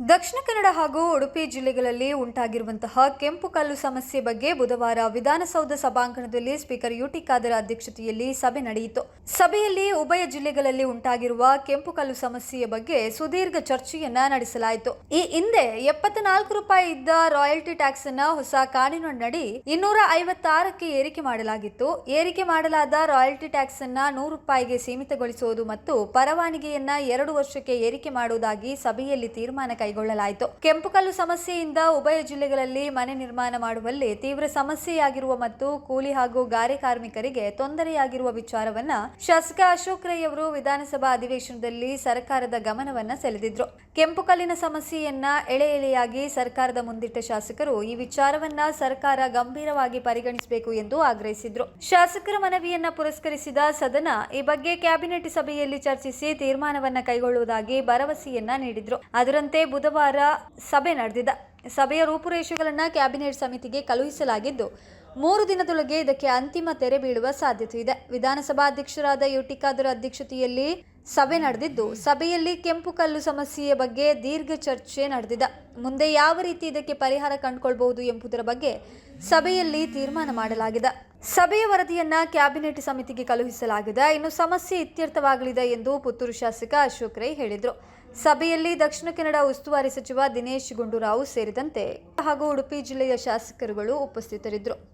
ದಕ್ಷಿಣ ಕನ್ನಡ ಹಾಗೂ ಉಡುಪಿ ಜಿಲ್ಲೆಗಳಲ್ಲಿ ಉಂಟಾಗಿರುವಂತಹ ಕೆಂಪು ಕಲ್ಲು ಸಮಸ್ಯೆ ಬಗ್ಗೆ ಬುಧವಾರ ವಿಧಾನಸೌಧ ಸಭಾಂಗಣದಲ್ಲಿ ಸ್ಪೀಕರ್ ಯುಟಿ ಖಾದರ್ ಅಧ್ಯಕ್ಷತೆಯಲ್ಲಿ ಸಭೆ ನಡೆಯಿತು. ಸಭೆಯಲ್ಲಿ ಉಭಯ ಜಿಲ್ಲೆಗಳಲ್ಲಿ ಉಂಟಾಗಿರುವ ಕೆಂಪು ಕಲ್ಲು ಸಮಸ್ಯೆಯ ಬಗ್ಗೆ ಸುದೀರ್ಘ ಚರ್ಚೆಯನ್ನ ನಡೆಸಲಾಯಿತು. ಈ ಹಿಂದೆ ಎಪ್ಪತ್ನಾಲ್ಕು ರೂಪಾಯಿ ಇದ್ದ ರಾಯಲ್ಟಿ ಟ್ಯಾಕ್ಸ್ ಅನ್ನ ಹೊಸ ಕಾನೂನಿನಡಿ ಇನ್ನೂರ ಐವತ್ತಾರಕ್ಕೆ ಏರಿಕೆ ಮಾಡಲಾಗಿತ್ತು. ಏರಿಕೆ ಮಾಡಲಾದ ರಾಯಲ್ಟಿ ಟ್ಯಾಕ್ಸ್ ಅನ್ನ ನೂರು ರೂಪಾಯಿಗೆ ಸೀಮಿತಗೊಳಿಸುವುದು ಮತ್ತು ಪರವಾನಗಿಯನ್ನ ಎರಡು ವರ್ಷಕ್ಕೆ ಏರಿಕೆ ಮಾಡುವುದಾಗಿ ಸಭೆಯಲ್ಲಿ ತೀರ್ಮಾನ ಕೈಗೊಳ್ಳಲಾಯಿತು. ಕೆಂಪುಕಲ್ಲು ಸಮಸ್ಯೆಯಿಂದ ಉಭಯ ಜಿಲ್ಲೆಗಳಲ್ಲಿ ಮನೆ ನಿರ್ಮಾಣ ಮಾಡುವಲ್ಲಿ ತೀವ್ರ ಸಮಸ್ಯೆಯಾಗಿರುವ ಮತ್ತು ಕೂಲಿ ಹಾಗೂ ಗಾರೆ ಕಾರ್ಮಿಕರಿಗೆ ತೊಂದರೆಯಾಗಿರುವ ವಿಚಾರವನ್ನ ಶಾಸಕ ಅಶೋಕ್ ರೈ ಅವರು ವಿಧಾನಸಭಾ ಅಧಿವೇಶನದಲ್ಲಿ ಸರ್ಕಾರದ ಗಮನವನ್ನ ಸೆಳೆದಿದ್ರು. ಕೆಂಪುಕಲ್ಲಿನ ಸಮಸ್ಯೆಯನ್ನ ಎಳೆ ಎಳೆಯಾಗಿ ಸರ್ಕಾರದ ಮುಂದಿಟ್ಟ ಶಾಸಕರು ಈ ವಿಚಾರವನ್ನ ಸರ್ಕಾರ ಗಂಭೀರವಾಗಿ ಪರಿಗಣಿಸಬೇಕು ಎಂದು ಆಗ್ರಹಿಸಿದ್ರು. ಶಾಸಕರ ಮನವಿಯನ್ನ ಪುರಸ್ಕರಿಸಿದ ಸದನ ಈ ಬಗ್ಗೆ ಕ್ಯಾಬಿನೆಟ್ ಸಭೆಯಲ್ಲಿ ಚರ್ಚಿಸಿ ತೀರ್ಮಾನವನ್ನ ಕೈಗೊಳ್ಳುವುದಾಗಿ ಭರವಸೆಯನ್ನ ನೀಡಿದ್ರು. ಅದರಂತೆ ಬುಧವಾರ ಸಭೆ ನಡೆದಿದೆ. ಸಭೆಯ ರೂಪುರೇಷೆಗಳನ್ನ ಕ್ಯಾಬಿನೆಟ್ ಸಮಿತಿಗೆ ಕಳುಹಿಸಲಾಗಿದ್ದು, ಮೂರು ದಿನದೊಳಗೆ ಇದಕ್ಕೆ ಅಂತಿಮ ತೆರೆ ಬೀಳುವ ಸಾಧ್ಯತೆ ಇದೆ. ವಿಧಾನಸಭಾ ಅಧ್ಯಕ್ಷರಾದ ಯುಟಿ ಖಾದರ್ ಅಧ್ಯಕ್ಷತೆಯಲ್ಲಿ ಸಭೆ ನಡೆದಿದ್ದು, ಸಭೆಯಲ್ಲಿ ಕೆಂಪು ಕಲ್ಲು ಸಮಸ್ಯೆಯ ಬಗ್ಗೆ ದೀರ್ಘ ಚರ್ಚೆ ನಡೆದಿದೆ. ಮುಂದೆ ಯಾವ ರೀತಿ ಇದಕ್ಕೆ ಪರಿಹಾರ ಕಂಡುಕೊಳ್ಬಹುದು ಎಂಬುದರ ಬಗ್ಗೆ ಸಭೆಯಲ್ಲಿ ತೀರ್ಮಾನ ಮಾಡಲಾಗಿದೆ. ಸಭೆಯ ವರದಿಯನ್ನ ಕ್ಯಾಬಿನೆಟ್ ಸಮಿತಿಗೆ ಕಳುಹಿಸಲಾಗಿದೆ. ಇನ್ನು ಸಮಸ್ಯೆ ಇತ್ಯರ್ಥವಾಗಲಿದೆ ಎಂದು ಪುತ್ತೂರು ಶಾಸಕ ಅಶೋಕ್ ರೈ ಹೇಳಿದರು. ಸಭೆಯಲ್ಲಿ ದಕ್ಷಿಣ ಕನ್ನಡ ಉಸ್ತುವಾರಿ ಸಚಿವ ದಿನೇಶ್ ಗುಂಡೂರಾವ್ ಸೇರಿದಂತೆ ಹಾಗೂ ಉಡುಪಿ ಜಿಲ್ಲೆಯ ಶಾಸಕರುಗಳು ಉಪಸ್ಥಿತರಿದ್ದರು.